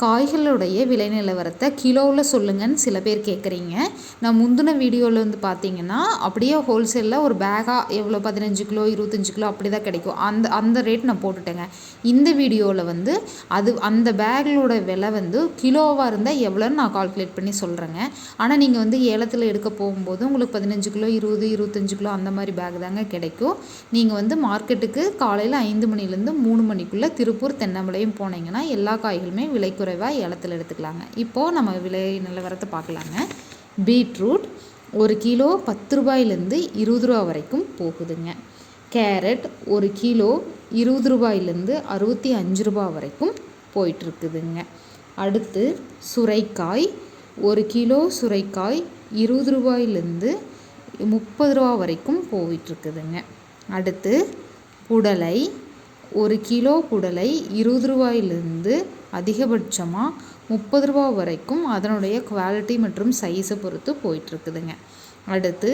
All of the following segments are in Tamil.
காய்களுடைய விலை நிலவரத்தை கிலோவில் சொல்லுங்கன்னு சில பேர் கேட்குறீங்க நான் முந்தின வீடியோவில் வந்து பார்த்தீங்கன்னா அப்படியே ஹோல்சேலில் ஒரு பேக்காக எவ்வளோ பதினஞ்சு கிலோ இருபத்தஞ்சி கிலோ அப்படி தான் கிடைக்கும். அந்த அந்த ரேட் நான் போட்டுட்டேங்க. இந்த வீடியோவில் வந்து அது அந்த பேங்களோட விலை வந்து கிலோவாக இருந்தால் எவ்வளோன்னு நான் கால்குலேட் பண்ணி சொல்கிறேங்க ஆனால் நீங்கள் வந்து ஏலத்தில் எடுக்க போகும்போது உங்களுக்கு பதினஞ்சு கிலோ இருபது இருபத்தஞ்சி கிலோ அந்த மாதிரி பேக் தாங்க கிடைக்கும். நீங்கள் வந்து மார்க்கெட்டுக்கு காலையில் ஐந்து மணிலேருந்து மூணு மணிக்குள்ளே திருப்பூர் தென்னமலையும் போனீங்கன்னா எல்லா காய்களுமே விலை குறைவாக ஏலத்தில் எடுத்துக்கலாங்க. இப்போது நம்ம விலை நிலவரத்தை பார்க்கலாங்க. பீட்ரூட் ஒரு கிலோ பத்து ரூபாயிலேருந்து இருபது ரூபா வரைக்கும் போகுதுங்க. கேரட் ஒரு கிலோ இருபது ரூபாயிலேருந்து அறுபத்தி அஞ்சு ரூபா வரைக்கும் போயிட்டுருக்குதுங்க. அடுத்து சுரைக்காய் ஒரு கிலோ சுரைக்காய் இருபது ரூபாயிலேருந்து முப்பது ரூபா வரைக்கும் போயிட்டுருக்குதுங்க. அடுத்து புடலை ஒரு கிலோ குடலை இருபது ரூபாயிலேருந்து அதிகபட்சமாக முப்பது ரூபா வரைக்கும் அதனுடைய குவாலிட்டி மற்றும் சைஸை பொறுத்து போயிட்டுருக்குதுங்க. அடுத்து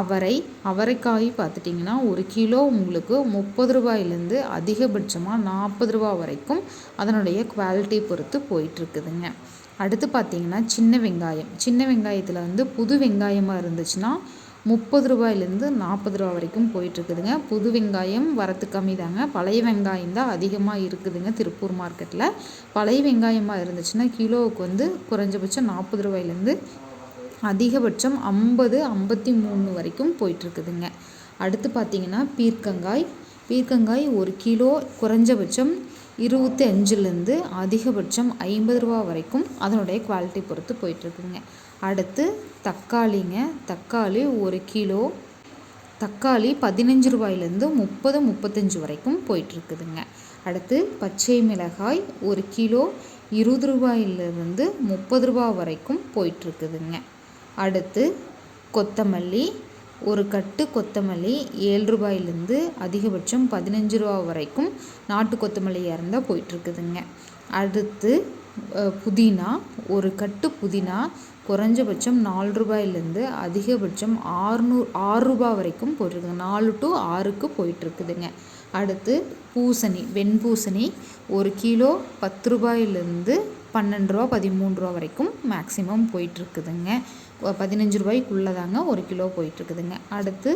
அவரை அவரைக்காய் பார்த்துட்டிங்கன்னா ஒரு கிலோ உங்களுக்கு முப்பது ரூபாயிலேருந்து அதிகபட்சமாக நாற்பது ரூபா வரைக்கும் அதனுடைய குவாலிட்டி பொறுத்து போயிட்டுருக்குதுங்க. அடுத்து பார்த்திங்கன்னா சின்ன வெங்காயம். சின்ன வெங்காயத்தில் வந்து புது வெங்காயமாக இருந்துச்சுன்னா முப்பது ரூபாயிலேருந்து நாற்பது ரூபா வரைக்கும் போயிட்டுருக்குதுங்க. புது வெங்காயம் வரத்து கம்மி தாங்க. பழைய வெங்காயம் தான் அதிகமாக இருக்குதுங்க திருப்பூர் மார்க்கெட்டில். பழைய வெங்காயமாக இருந்துச்சுன்னா கிலோவுக்கு வந்து குறைஞ்சபட்சம் நாற்பது ரூபாயிலேருந்து அதிகபட்சம் ஐம்பது ஐம்பத்தி மூணு வரைக்கும் போயிட்டுருக்குதுங்க. அடுத்து பார்த்திங்கன்னா பீர்க்கங்காய். பீர்க்கங்காய் ஒரு கிலோ குறைஞ்சபட்சம் இருபத்தி அஞ்சுலேருந்து அதிகபட்சம் ஐம்பது ரூபா வரைக்கும் அதனுடைய குவாலிட்டி பொறுத்து போயிட்டுருக்குங்க அடுத்து தக்காளிங்க. தக்காளி ஒரு கிலோ தக்காளி பதினஞ்சு ரூபாயிலேருந்து முப்பது முப்பத்தஞ்சு வரைக்கும் போயிட்டுருக்குதுங்க. அடுத்து பச்சை மிளகாய் ஒரு கிலோ இருபது ரூபாயிலிருந்து முப்பது ரூபா வரைக்கும் போயிட்டுருக்குதுங்க. அடுத்து கொத்தமல்லி ஒரு கட்டு கொத்தமல்லி ஏழு ரூபாயிலேருந்து அதிகபட்சம் பதினஞ்சு ரூபா வரைக்கும் நாட்டு கொத்தமல்லியாக இருந்தால் போயிட்டுருக்குதுங்க. அடுத்து புதினா ஒரு கட்டு புதினா குறைஞ்சபட்சம் நாலு ரூபாயிலேருந்து அதிகபட்சம் ஆறுநூ ஆறு ரூபா வரைக்கும் போயிட்டுருக்குங்க நாலு டு ஆறுக்கு போயிட்டுருக்குதுங்க. அடுத்து பூசணி வெண்பூசணி ஒரு கிலோ பத்து ரூபாயிலேருந்து பன்னெண்டு ரூபா பதிமூணு ரூபா வரைக்கும் மேக்ஸிமம் போயிட்டுருக்குதுங்க. பதினஞ்சு ரூபாய்க்குள்ளே தாங்க ஒரு கிலோ போயிட்டுருக்குதுங்க. அடுத்து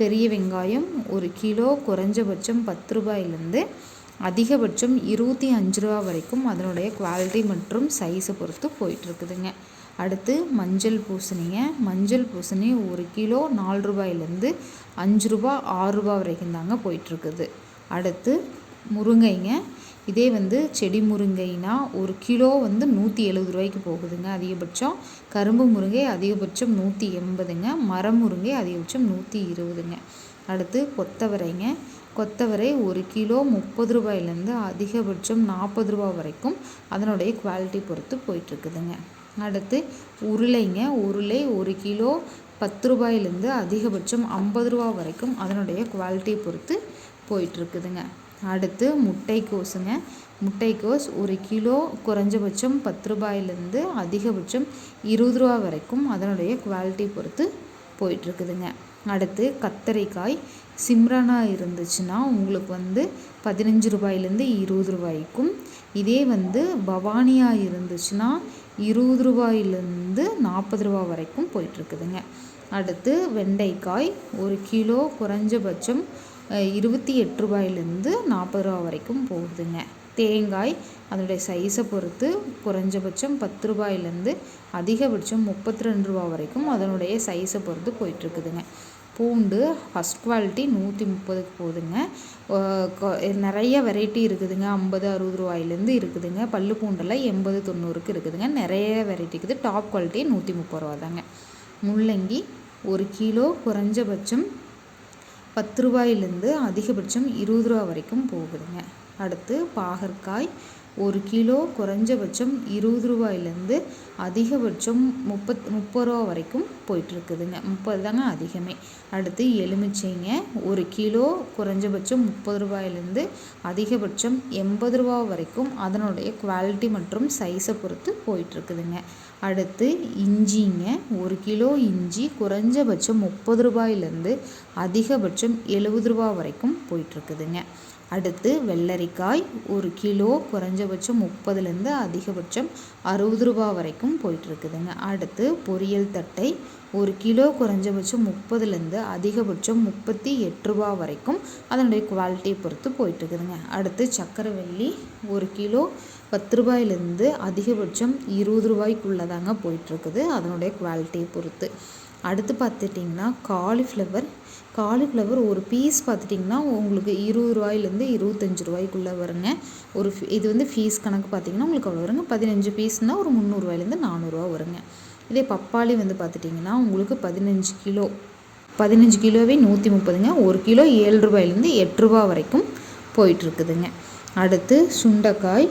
பெரிய வெங்காயம் ஒரு கிலோ குறைஞ்சபட்சம் பத்து ரூபாயிலேருந்து அதிகபட்சம் இருபத்தி அஞ்சு ரூபா வரைக்கும் அதனுடைய குவாலிட்டி மற்றும் சைஸை பொறுத்து போயிட்டுருக்குதுங்க. அடுத்து மஞ்சள் பூசணிங்க. மஞ்சள் பூசணி ஒரு கிலோ நாலு ரூபாயிலேருந்து அஞ்சு ரூபா ஆறு ரூபா வரைக்கும் தாங்க போயிட்டுருக்குது. அடுத்து முருங்கைங்க. இதே வந்து செடி முருங்கைனா ஒரு கிலோ வந்து நூற்றி எழுபது ரூபாய்க்கு போகுதுங்க அதிகபட்சம். கரும்பு முருங்கை அதிகபட்சம் நூற்றி எண்பதுங்க. மரம் முருங்கை அதிகபட்சம் நூற்றி இருபதுங்க. அடுத்து கொத்தவரைங்க. கொத்தவரை ஒரு கிலோ முப்பது ரூபாயிலேருந்து அதிகபட்சம் நாற்பது ரூபா வரைக்கும் அதனுடைய குவாலிட்டி பொறுத்து போயிட்டுருக்குதுங்க. அடுத்து உருளைங்க. உருளை ஒரு கிலோ பத்து ரூபாயிலேருந்து அதிகபட்சம் ஐம்பது ரூபா வரைக்கும் அதனுடைய குவாலிட்டியை பொறுத்து போயிட்டுருக்குதுங்க. அடுத்து முட்டைக்கோஸுங்க. முட்டைக்கோஸ் ஒரு கிலோ குறைஞ்சபட்சம் பத்து ரூபாயிலேருந்து அதிகபட்சம் இருபது ரூபா வரைக்கும் அதனுடைய குவாலிட்டி பொறுத்து போயிட்டுருக்குதுங்க. அடுத்து கத்தரிக்காய். சிம்ரனாக இருந்துச்சுன்னா உங்களுக்கு வந்து பதினஞ்சு ரூபாயிலேருந்து இருபது ரூபாய்க்கும். இதே வந்து பவானியாக இருந்துச்சுன்னா இருபது ரூபாயிலேருந்து நாற்பது ரூபா வரைக்கும் போயிட்டுருக்குதுங்க. அடுத்து வெண்டைக்காய். ஒரு கிலோ குறைஞ்சபட்சம் இருபத்தி எட்டு ரூபாயிலேருந்து நாற்பது ரூபா வரைக்கும் போகுதுங்க. தேங்காய் அதனுடைய சைஸை பொறுத்து குறைஞ்சபட்சம் பத்து ரூபாயிலேருந்து அதிகபட்சம் முப்பத்தி ரெண்டு ரூபா வரைக்கும் அதனுடைய சைஸை பொறுத்து போயிட்டுருக்குதுங்க. பூண்டு ஃபஸ்ட் குவாலிட்டி நூற்றி முப்பதுக்கு போகுதுங்க. நிறைய வெரைட்டி இருக்குதுங்க. ஐம்பது அறுபது ரூபாயிலேருந்து இருக்குதுங்க. பல்லு பூண்டெல்லாம் எண்பது தொண்ணூறுக்கு இருக்குதுங்க. நிறைய வெரைட்டி இருக்குது. டாப் குவாலிட்டி நூற்றி முப்பது ரூபா தாங்க முள்ளங்கி ஒரு கிலோ குறைஞ்சபட்சம் பத்து ரூபாயிலேருந்து அதிகபட்சம் இருபது ரூபா வரைக்கும் போகுதுங்க. அடுத்து பாகற்காய் ஒரு கிலோ குறைஞ்சபட்சம் இருபது ரூபாயிலேருந்து அதிகபட்சம் முப்பத் முப்பது ரூபா வரைக்கும் போயிட்டுருக்குதுங்க. முப்பது தாங்க அதிகமே. அடுத்து எலுமிச்சைங்க. ஒரு கிலோ குறைஞ்சபட்சம் முப்பது ரூபாயிலேருந்து அதிகபட்சம் எண்பது ரூபா வரைக்கும் அதனுடைய குவாலிட்டி மற்றும் சைஸை பொறுத்து போயிட்டுருக்குதுங்க. அடுத்து இஞ்சிங்க. ஒரு கிலோ இஞ்சி குறைஞ்சபட்சம் முப்பது ரூபாயிலேருந்து அதிகபட்சம் எழுபது ரூபா வரைக்கும் போயிட்டுருக்குதுங்க. அடுத்து வெள்ளரிக்காய் ஒரு கிலோ குறைஞ்சபட்சம் முப்பதுலேருந்து அதிகபட்சம் அறுபது ரூபா வரைக்கும் போயிட்டுருக்குதுங்க. அடுத்து பொரியல் தட்டை ஒரு கிலோ குறைஞ்சபட்சம் முப்பதுலேருந்து அதிகபட்சம் முப்பத்தி எட்டு ரூபா வரைக்கும் அதனுடைய குவாலிட்டியை பொறுத்து போயிட்டுருக்குதுங்க. அடுத்து சக்கரவள்ளி ஒரு கிலோ பத்து ரூபாயிலேருந்து அதிகபட்சம் இருபது ரூபாய்க்குள்ளே தாங்க போயிட்டுருக்குது அதனுடைய குவாலிட்டியை பொறுத்து. அடுத்து பார்த்துட்டிங்கன்னா காலிஃப்ளவர் காலிஃப்ளவர் ஒரு பீஸ் பார்த்துட்டிங்கன்னா உங்களுக்கு இருபது ரூபாயிலேருந்து இருபத்தஞ்சி ரூபாய்க்குள்ளே வருங்க. ஒரு இது வந்து ஃபீஸ் கணக்கு பார்த்திங்கன்னா உங்களுக்கு அவ்வளோ வருங்க. பதினஞ்சு பீஸ்னால் ஒரு முந்நூறுரூவாயிலேருந்து நானூறுரூவா வருங்க. இதே பப்பாளி வந்து பார்த்துட்டிங்கன்னா உங்களுக்கு பதினஞ்சு கிலோ பதினஞ்சு கிலோவே நூற்றி முப்பதுங்க. ஒரு கிலோ ஏழு ரூபாயிலேருந்து எட்டு ரூபா வரைக்கும் போயிட்டுருக்குதுங்க அடுத்து சுண்டைக்காய்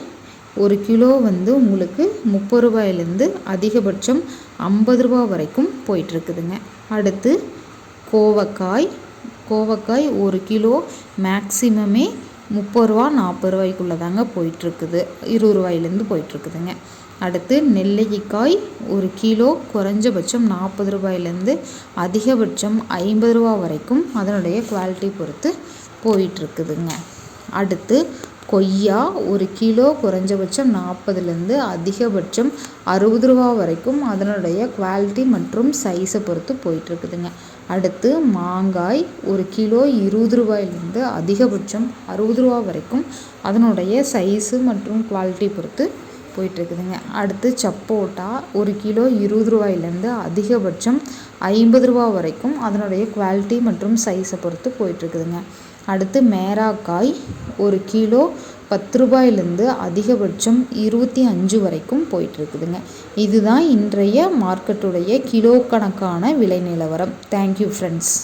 ஒரு கிலோ வந்து உங்களுக்கு முப்பது ரூபாயிலேருந்து அதிகபட்சம் ஐம்பது ரூபா வரைக்கும் போயிட்டுருக்குதுங்க. அடுத்து கோவக்காய். கோவக்காய் ஒரு கிலோ மேக்ஸிமமே முப்பது ரூபா நாற்பது ரூபாய்க்குள்ளே தாங்க போயிட்டுருக்குது. இருபது ரூபாயிலேருந்து போயிட்டுருக்குதுங்க. அடுத்து நெல்லிக்காய் ஒரு கிலோ குறைஞ்சபட்சம் நாற்பது ரூபாயிலேருந்து அதிகபட்சம் ஐம்பது ரூபா வரைக்கும் அதனுடைய குவாலிட்டி பொறுத்து போயிட்டுருக்குதுங்க. அடுத்து கொய்யா ஒரு கிலோ குறைஞ்சபட்சம் நாற்பதுலேருந்து அதிகபட்சம் அறுபது ரூபா வரைக்கும் அதனுடைய குவாலிட்டி மற்றும் சைஸை பொறுத்து போயிட்டுருக்குதுங்க. அடுத்து மாங்காய் ஒரு கிலோ இருபது ரூபாயிலேருந்து அதிகபட்சம் அறுபது ரூபா வரைக்கும் அதனுடைய சைஸு மற்றும் குவாலிட்டி பொறுத்து போயிட்டுருக்குதுங்க. அடுத்து சப்போட்டா ஒரு கிலோ இருபது ரூபாயிலேருந்து அதிகபட்சம் ஐம்பது ரூபா வரைக்கும் அதனுடைய குவாலிட்டி மற்றும் சைஸை பொறுத்து போயிட்டுருக்குதுங்க. அடுத்து மேராக்காய் ஒரு கிலோ பத்து ரூபாயிலேருந்து அதிகபட்சம் இருபத்தி அஞ்சு வரைக்கும் போயிட்டுருக்குதுங்க. இதுதான் இன்றைய மார்க்கெட்டுடைய கிலோ கணக்கான விலை நிலவரம். Thank you friends